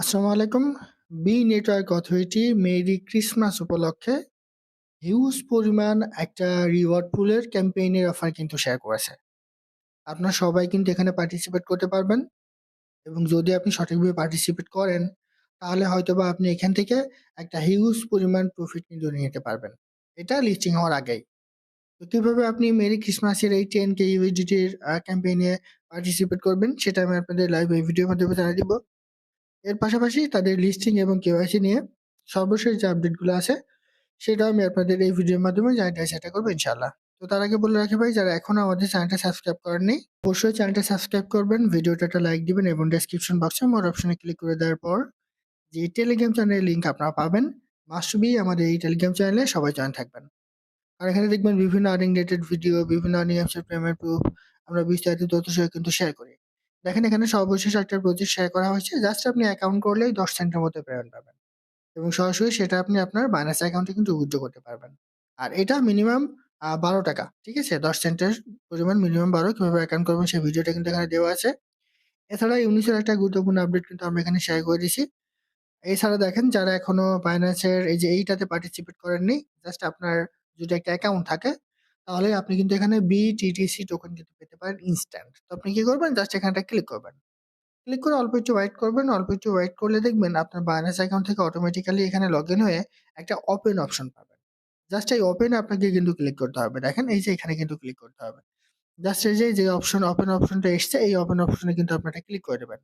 আসসালামু আলাইকুম। B network authority merry Christmas উপলক্ষে হিউজ পরিমাণ একটা রিওয়ার্ড পুলের ক্যাম্পেইনের অফার কিন্তু শেয়ার করেছে। আপনারা সবাই কিন্তু এখানে পার্টিসিপেট করতে পারবেন এবং যদি আপনি সঠিকভাবে পার্টিসিপেট করেন, তাহলে হয়তো বা আপনি এখান থেকে একটা হিউজ পরিমাণ প্রফিট কিন্তু নিতে পারবেন। এটা লিস্টিং হওয়ার আগেই। তো কীভাবে আপনি মেরি ক্রিসমাসের এই 10K ইউএসডিটির আ ক্যাম্পেইনে পার্টিসিপেট করবেন, সেটা আমি আপনাদের লাইভ এই ভিডিওর মাধ্যমে জানিয়ে দিব। এর পাশাপাশি তাদের লিস্টিং এবং কেওয়াইসি নিয়ে সর্বশেষ যে আপডেটগুলো আছে, সেটাও আমি আপনাদের এই ভিডিওর মাধ্যমে জানাতে চেষ্টা করব ইনশাআল্লাহ। তো তার আগে বলে রাখি ভাই যারা এখনও আমাদের চ্যানেলটা সাবস্ক্রাইব করেননি, অবশ্যই চ্যানেলটা সাবস্ক্রাইব করবেন, ভিডিওটা একটা লাইক দিবেন এবং ডেসক্রিপশন বক্সে মোর অপশনে ক্লিক করে দেওয়ার পর যে টেলিগ্রাম চ্যানেলের লিঙ্ক আপনারা পাবেন, মাস্ট বি আমাদের এই টেলিগ্রাম চ্যানেলে সবাই জয়েন থাকবেন। আর এখানে দেখবেন বিভিন্ন আর্নিং রিলেটেড ভিডিও, বিভিন্ন আর্নিং অ্যাপসের পেমেন্ট প্রুফ আমরা বিস্তারিত তথ্য কিন্তু শেয়ার করি। দেখেন এখানে সর্বশেষ একটা প্রজেক্ট শেয়ার করা হয়েছে। জাস্ট আপনি অ্যাকাউন্ট করলেই ১০ সেন্টের মধ্যে পেমেন্ট পাবেন। এবং সরাসরি সেটা আপনি আপনার বাইন্যান্স অ্যাকাউন্টে কিন্তু উইথড্র করতে পারবেন। আর এটা মিনিমাম বারো টাকা ঠিক আছে? ১০ সেন্টের পরিমাণ মিনিমাম বারো কীভাবে অ্যাকাউন্ট করবেন সেই ভিডিওটা কিন্তু এখানে দেওয়া আছে। এছাড়া ইউনিসের একটা গুরুত্বপূর্ণ আপডেট কিন্তু আমরা এখানে শেয়ার করে দিছি। এছাড়া দেখেন যারা এখনও বাইন্যান্সের এই যে এইটাতে পার্টিসিপেট করেননি, জাস্ট আপনার যদি একটা অ্যাকাউন্ট থাকে, তাহলে আপনি কিন্তু এখানে BTTC টোকেন কিন্তু পেতে পারেন ইনস্ট্যান্ট। তো আপনি কি করবেন? জাস্ট এখানটায় ক্লিক করবেন। ক্লিক করে অল্প একটু ওয়েট করবেন। অল্প একটু ওয়েট করলে দেখবেন আপনার বাইন্যান্স অ্যাকাউন্ট থেকে অটোমেটিক্যালি এখানে লগইন হয়ে একটা ওপেন অপশন পাবেন। জাস্ট এই ওপেন আপনাকে কিন্তু ক্লিক করতে হবে। দেখেন এই যে এখানে কিন্তু ক্লিক করতে হবে। জাস্ট এই যে, যে অপশন ওপেন অপশনটা এসছে এই ওপেন অপশনে কিন্তু আপনি এটা ক্লিক করে দেবেন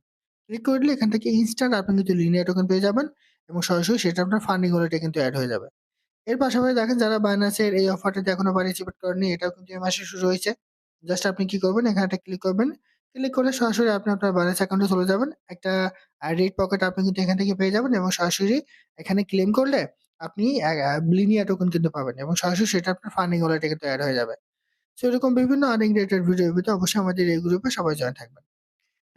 ক্লিক করে দিলে এখান থেকে ইনস্ট্যান্ট আপনি কিন্তু লিনিয়ার টোকেন পেয়ে যাবেন এবং সরাসরি সেটা আপনার ফান্ডিং ওয়ালেটে কিন্তু অ্যাড হয়ে যাবে। এর পাশাপাশি দেখেন যারা বাইন্যান্সের এই অফারটাতে এখনও পার্টিসিপেট করেনি এটাও কিন্তু এই মাসে শুরু হয়েছে। জাস্ট আপনি কি করবেন? এখানে একটা ক্লিক করবেন। ক্লিক করলে সরাসরি আপনি আপনার বাইন্যান্স অ্যাকাউন্টে চলে যাবেন। একটা রেড পকেট আপনি কিন্তু এখান থেকে পেয়ে যাবেন এবং সরাসরি এখানে ক্লেম করলে আপনি লিনিয়ার টোকেন কিন্তু পাবেন এবং সরাসরি সেটা আপনার ফান্ডিং ওয়ালেটে কিন্তু এড হয়ে যাবে। সো এরকম বিভিন্ন আর্নিং রিলেটেড ভিডিও ভিতরে অবশ্যই আমাদের এই গ্রুপে সবাই জয়েন থাকবেন।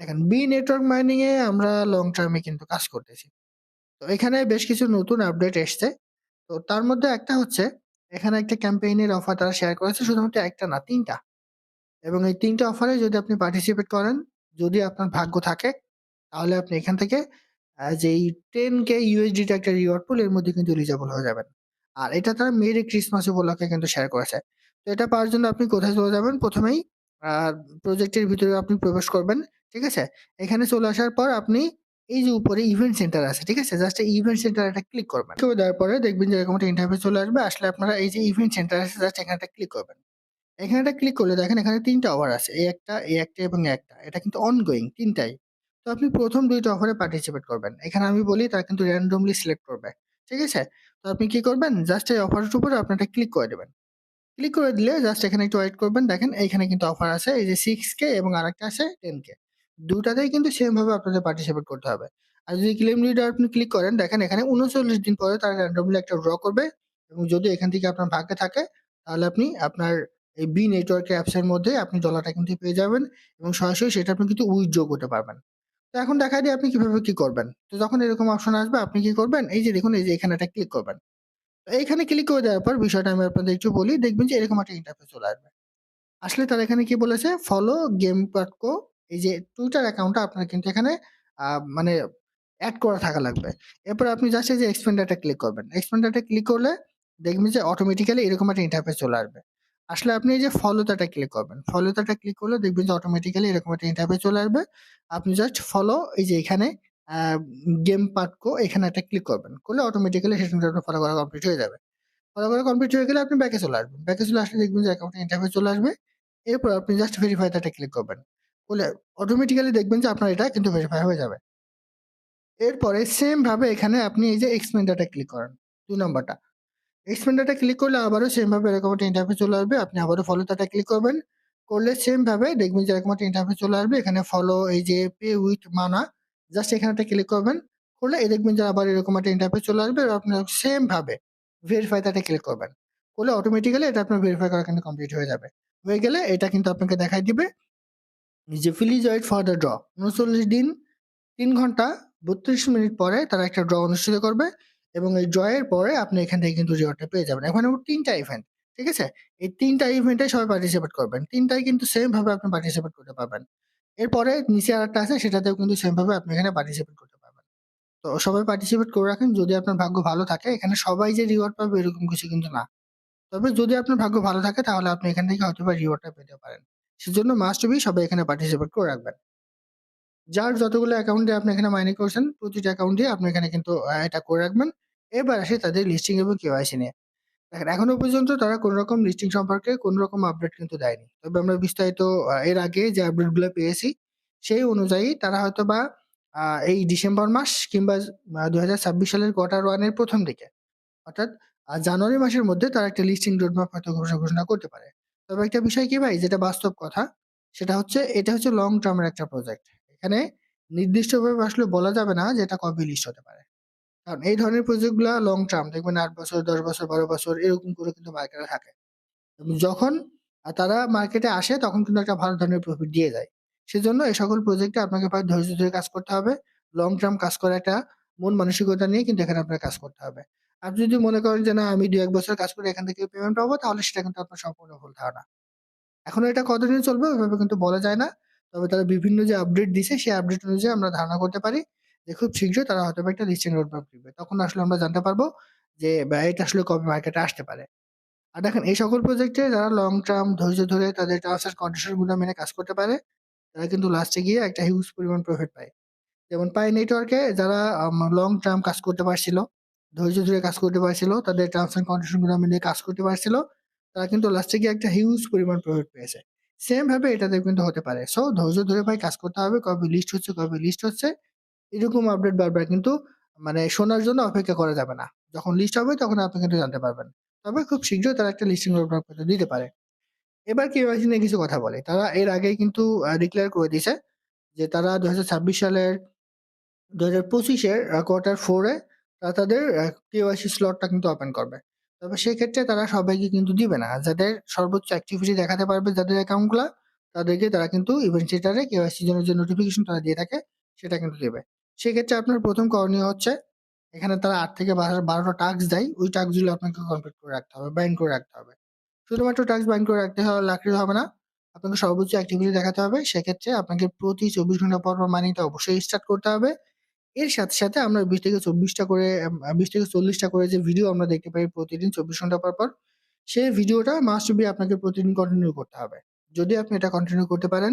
দেখেন বি নেটওয়ার্ক মাইনিং এ আমরা লং টার্মে কিন্তু কাজ করতেছি। তো এখানে বেশ কিছু নতুন আপডেট এসছে। তো তার মধ্যে একটা হচ্ছে এখানে একটা ক্যাম্পেইনের অফার তারা শেয়ার করেছে শুধুমাত্র একটা না তিনটা এবং এই তিনটা অফারে যদি আপনি পার্টিসিপেট করেন, যদি আপনার ভাগ্য থাকে, তাহলে আপনি এখান থেকে যে আ যেই 10K USDT একটা রিওয়ার্ড পুল এর মধ্যে কিন্তু এলিজিবল হয়ে যাবেন। আর এটা তারা মেরি ক্রিসমাস উপলক্ষে কিন্তু শেয়ার করেছে। তো এটা পাওয়ার জন্য আপনি কোথায় চলে যাবেন? প্রথমেই প্রজেক্টের ভিতরে আপনি প্রবেশ করবেন। ঠিক আছে? এখানে চলে আসার পর আপনি এই যে উপরে ইভেন্ট সেন্টার আছে। ঠিক আছে? জাস্ট ইভেন্ট সেন্টার একটা ক্লিক করবেন। করে দেওয়ার পরে দেখবেন যে এরকম একটা ইন্টারফেস চলে আসবে। আসলে আপনারা এই যে ইভেন্ট সেন্টার আছে জাস্ট এখানে একটা ক্লিক করবেন। এখানে একটা ক্লিক করলে দেখেন এখানে ৩ টা অফার আছে। এই একটা, এই একটা এবং একটা। এটা কিন্তু অনগোয়িং ৩ টাই। তো আপনি প্রথম দুইটা অফারে পার্টিসিপেট করবেন। এখানে আমি বলি তারা কিন্তু র‍্যান্ডমলি সিলেক্ট করবে। ঠিক আছে? তো আপনি কি করবেন? জাস্ট এই অফারের উপরে আপনি একটা ক্লিক করে দেবেন ক্লিক করে দিলে জাস্ট এখানে একটু ওয়েট করবেন। দেখেন এইখানে কিন্তু অফার আছে। এই যে সিক্স কে এবং আরেকটা আছে 10K ২ টাতেই কিন্তু সেম ভাবে আপনাদের পার্টিসিপেট করতে হবে। আর যদি ক্লেম লিডার আপনি ক্লিক করেন দেখেন এখানে ৩৯ দিন পরে তারা র‍্যান্ডমলি একটা ড্র করবে এবং যদি এখান থেকে আপনার ভাগ্যে থাকে, তাহলে আপনি আপনার এই বি নেটওয়ার্কের অ্যাপসের মধ্যে আপনি ডলারটা কিন্তু পেয়ে যাবেন এবং সরাসরি সেটা আপনি কিন্তু উইথড্র করতে পারবেন। তো এখন দেখাই দিই আপনি কীভাবে কি করবেন। তো যখন এরকম অপশন আসবে আপনি কি করবেন? এই যে দেখুন এই যে এখানে একটা ক্লিক করবেন। এইখানে ক্লিক করে দেওয়ার পর বিষয়টা আমি আপনাদের একটু বলি। দেখবেন যে এরকম একটা ইন্টারফেস চলে আসবে। আসলে তারা এখানে কি বলেছে? ফলো গেমপাটকো এই যে টুইটার অ্যাকাউন্টটা আপনার কিন্তু এখানে মানে অ্যাড করা থাকা লাগবে। এরপর আপনি জাস্ট এই যে এক্সপেন্ডারটা ক্লিক করবেন। এক্সপেন্ডারটা ক্লিক করলে দেখবেন যে অটোমেটিক্যালি এরকম একটা ইন্টারফেস চলে আসবে। আসলে আপনি এই যে ফলোতাটা ক্লিক করবেন। ফলোতাটা ক্লিক করলে দেখবেন যে অটোমেটিক্যালি এরকম একটা ইন্টারফেস চলে আসবে। আপনি জাস্ট ফলো এই যে এখানে, আ গেমপাটকো এখানে একটা ক্লিক করবেন। করলে অটোমেটিক্যালি কিন্তু আপনার ফলো করা কমপ্লিট হয়ে যাবে। ফলো করা কমপ্লিট হয়ে গেলে আপনি ব্যাকে চলে আসবেন। ব্যাকে চলে আসলে দেখবেন যে অ্যাকাউন্টে ইন্টারফেস চলে আসবে। এরপর আপনি জাস্ট ভেরিফাই তাতে ক্লিক করবেন। করলে অটোমেটিক্যালি দেখবেন যে আপনার এটা কিন্তু ভেরিফাই হয়ে যাবে। এরপরে সেম ভাবে এখানে আপনি এই যে এক্সপেন্ডারটা ক্লিক করেন। ২ নাম্বারটা। এক্সপেন্ডারটা ক্লিক করলে আবারও সেম ভাবে এরকম একটা ইন্টারফেস চলে আসবে। আপনি আবারও ফলোতাটা ক্লিক করবেন। করলে সেম ভাবে দেখবেন যে এরকম একটা ইন্টারফেস চলে আসবে। এখানে ফলো এই যে পে উইথ মানা জাস্ট এখানে একটা ক্লিক করবেন। করলে এই দেখবেন যে আবার এরকম একটা ইন্টারফেস চলে আসবে আপনার সেম ভাবে ভেরিফাই তাতে ক্লিক করবেন। করলে অটোমেটিক্যালি এটা আপনার ভেরিফাই করা কিন্তু কমপ্লিট হয়ে যাবে। হয়ে গেলে এটা কিন্তু আপনাকে দেখাই দিবে please wait for the draw ৩৯ দিন, তিন ঘণ্টা ৩২ মিনিট পরে তারা একটা ড্র অনুষ্ঠিত করবে এবং এই ড্র এর পরে আপনি এখান থেকে কিন্তু রিওয়ার্ডটা পেয়ে যাবেন। এখানে তিনটা ইভেন্ট। ঠিক আছে? এই ৩ টা ইভেন্টে সবাই পার্টিসিপেট করবেন। তিনটাই কিন্তু সেমভাবে আপনি পার্টিসিপেট করতে পারবেন। এরপরে নিচে আর একটা আছে, সেটাতেও কিন্তু সেমভাবে আপনি এখানে পার্টিসিপেট করতে পারবেন। তো সবাই পার্টিসিপেট করে রাখেন, যদি আপনার ভাগ্য ভালো থাকে, এখানে সবাই যে রিওয়ার্ড পাবে এরকম কিছু কিন্তু না তবে যদি আপনার ভাগ্য ভালো থাকে, তাহলে আপনি এখান থেকে হয়তো বা রিওয়ার্ডটা পেতে পারেন সেজন্য মাস্ট বি সবাই এখানে পার্টিসিপেট করে রাখবেন। যার যতগুলো অ্যাকাউন্টে আপনি এখানে মাইনে করছেন, প্রতিটা অ্যাকাউন্টে আপনি এখানে কিন্তু এটা করে রাখবেন। এবার আসি তাদের লিস্টিং এবং কেওয়াইসি নিয়ে। দেখেন, এখনও পর্যন্ত তারা কোনো রকম লিস্টিং সম্পর্কে কোনো রকম আপডেট কিন্তু দেয়নি। তবে আমরা বিস্তারিত এর আগে যে আপডেটগুলো পেয়েছি, সেই অনুযায়ী তারা হয়তো বা এই ডিসেম্বর মাস কিংবা দু হাজার ছাব্বিশ সালের কোয়ার্টার ওয়ানের প্রথম দিকে। অর্থাৎ জানুয়ারি মাসের মধ্যে তারা একটা লিস্টিং রোডম্যাপ হয়তো ঘোষণা করতে পারে। তবে একটা বিষয় কি ভাই? যেটা বাস্তব কথা, সেটা হচ্ছে, এটা হচ্ছে লং টার্মের একটা প্রজেক্ট এখানে নির্দিষ্টভাবে আসলে বলা যাবে না যে এটা কবে লিস্ট হতে পারে। কারণ এই ধরনের প্রজেক্টগুলা লং টার্ম দেখবেন আট বছর, দশ বছর, বারো বছর, এরকম করে কিন্তু মার্কেটে থাকে। যখন তারা মার্কেটে আসে, তখন কিন্তু একটা ভালো ধরনের প্রফিট দিয়ে যায়। সেজন্য এই সকল প্রজেক্টে আপনাকে প্রায় ধৈর্য ধরে কাজ করতে হবে। লং টার্ম কাজ করা একটা মন মানসিকতা নিয়ে কিন্তু এখানে আপনার কাজ করতে হবে। আপনি যদি মনে করেন যে, না, আমি দু এক বছর কাজ করে এখান থেকে পেমেন্ট পাবো, তাহলে সেটা কিন্তু আপনার সম্পূর্ণ ভুল ধারণা। এখন এটা কতদিন চলবে ওইভাবে কিন্তু বলা যায় না। তবে তারা বিভিন্ন যে আপডেট দিছে, সেই আপডেট অনুযায়ী আমরা ধারণা করতে পারি যে, খুব শীঘ্রই তারা হয়তো একটা লিস্টিং রোডম্যাপ দিবে তখন আসলে আমরা জানতে পারব যে এটা আসলে কবে মার্কেটে আসতে পারে। আর দেখেন, এই সকল প্রজেক্টে যারা লং টার্ম ধৈর্য ধরে তাদের টার্মস এন্ড কন্ডিশনগুলো মেনে কাজ করতে পারে, তারা কিন্তু লাস্টে গিয়ে একটা হিউজ পরিমাণ প্রফিট পায়। যেমন পাই নেটওয়ার্কে যারা লং টার্ম কাজ করতে পারছিল ধৈর্য ধরে কাজ করতে পারছিল, তাদের টার্মস এন্ড কন্ডিশনগুলো মেনে কাজ করতে পারছিল, তারা কিন্তু লাস্টে গিয়ে একটা হিউজ পরিমাণ প্রফিট পেয়েছে। সেম ভাবে এটাতে কিন্তু হতে পারে। সো ধৈর্য ধরে ভাই কাজ করতে হবে, কবে লিস্ট হচ্ছে, কবে লিস্ট হচ্ছে, এরকম আপডেট বারবার কিন্তু মানে শোনার জন্য অপেক্ষা করা যাবে না। যখন লিস্ট হবে, তখন আপনি কিন্তু জানতে পারবেন। তবে খুব শীঘ্রই তারা একটা লিস্টিং কিন্তু দিতে পারে। এবার কেওয়াইসি নিয়ে কিছু কথা বলে। তারা এর আগেই কিন্তু ডিক্লেয়ার করে দিয়েছে যে তারা দুই হাজার ছাব্বিশ সালের দু হাজার পঁচিশের কোয়ার্টার ফোরে তারা তাদের কেওয়াইসি স্লটটা কিন্তু ওপেন করবে। তবে সেক্ষেত্রে তারা সবাইকে কিন্তু দিবে না। যাদের সর্বোচ্চ অ্যাক্টিভিটি দেখাতে পারবে যাদের অ্যাকাউন্টগুলো তাদেরকে তারা কিন্তু ইভেন্ট সেটারে কেওয়াইসির জন্য যে নোটিফিকেশন তারা দিয়ে থাকে, সেটা কিন্তু দেবে। সেক্ষেত্রে আপনার প্রথম করণীয় হচ্ছে, এখানে তারা আট থেকে বারো, বারোটা টাস্ক দেয়। ওই টাস্কগুলো আপনাকে কমপ্লিট করে রাখতে হবে বাইন্ড করে রাখতে হবে। শুধুমাত্র টাস্ক বাইন্ড করে রাখতে হবে রাখলে হবে না, আপনাকে সর্বোচ্চ অ্যাক্টিভিটি দেখাতে হবে। সেক্ষেত্রে আপনাকে প্রতি চব্বিশ ঘণ্টা পর মানিটা অবশ্যই স্টার্ট করতে হবে। এর সাথে সাথে আমরা বিশ থেকে চব্বিশটা করে বিশ থেকে চল্লিশটা করে যে ভিডিও আমরা দেখতে পাই প্রতিদিন চব্বিশ ঘণ্টা পর পর, সেই ভিডিওটা মাস্ট বি আপনাকে প্রতিদিন কন্টিনিউ করতে হবে। যদি আপনি এটা কন্টিনিউ করতে পারেন,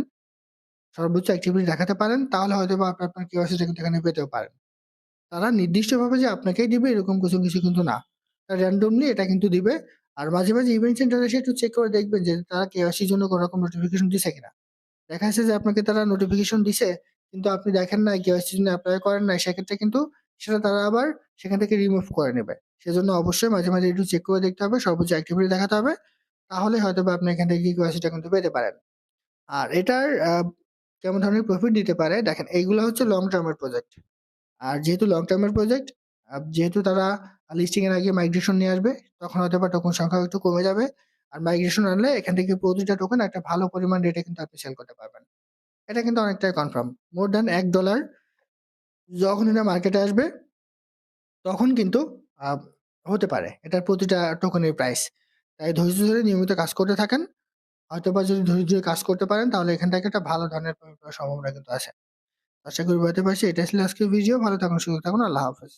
সর্বোচ্চ অ্যাক্টিভিটি দেখাতে পারেন, তাহলে হয়তো বা আপনি আপনার কিউআরসিটা কিন্তু এখানে পেতেও পারেন। তারা নির্দিষ্টভাবে যে আপনাকেই দিবে, এরকম কিছু কিছু কিন্তু না। তারা র্যান্ডমলি এটা কিন্তু দিবে, আর মাঝে মাঝে ইভেন্ট সেন্টারে এসে একটু চেক করে দেখবেন যে তারা কেওয়াইসির জন্য কোনো রকম নোটিফিকেশন দিছে কিনা। দেখা যাচ্ছে যে আপনাকে তারা নোটিফিকেশন দিছে কিন্তু আপনি দেখেন না কেওয়াইসির জন্য অ্যাপ্লাই করেন নাই, সেক্ষেত্রে কিন্তু সেটা তারা আবার সেখান থেকে রিমুভ করে নেবে। সেজন্য অবশ্যই মাঝে মাঝে একটু চেক করে দেখতে হবে সর্বোচ্চ অ্যাক্টিভিটি দেখাতে হবে, তাহলে হয়তো বা আপনি এখান থেকে কেওয়াইসিটা কিন্তু পেতে পারেন। আর এটার কেমন ধরনের প্রফিট দিতে পারে? দেখেন, এইগুলো হচ্ছে লং টার্মের প্রজেক্ট আর যেহেতু লং টার্মের প্রজেক্ট যেহেতু তারা লিস্টিং এর আগে মাইগ্রেশন নিয়ে আসবে, তখন হয়তো বা টোকন সংখ্যা একটু কমে যাবে। আর মাইগ্রেশন আনলে এখান থেকে প্রতিটা টোকেন একটা ভালো পরিমাণ রেটে কিন্তু আপনি সেল করতে পারবেন। এটা কিন্তু অনেকটাই কনফার্ম মোর দ্যান এক ডলার যখন এটা মার্কেটে আসবে, তখন কিন্তু হতে পারে। এটার প্রতিটা টোকেনের প্রাইস তাই ধৈর্য ধরে নিয়মিত কাজ করতে থাকেন। হয়তো বা যদি ধৈর্য ধরে কাজ করতে পারেন, তাহলে এখান থেকে একটা ভালো ধরনের সম্ভাবনা কিন্তু আছে। আশা করি বুঝতে পারছি। এটা ছিল আজকের ভিডিও ভালো থাকুন, সুস্থ থাকুন। আল্লাহ হাফেজ।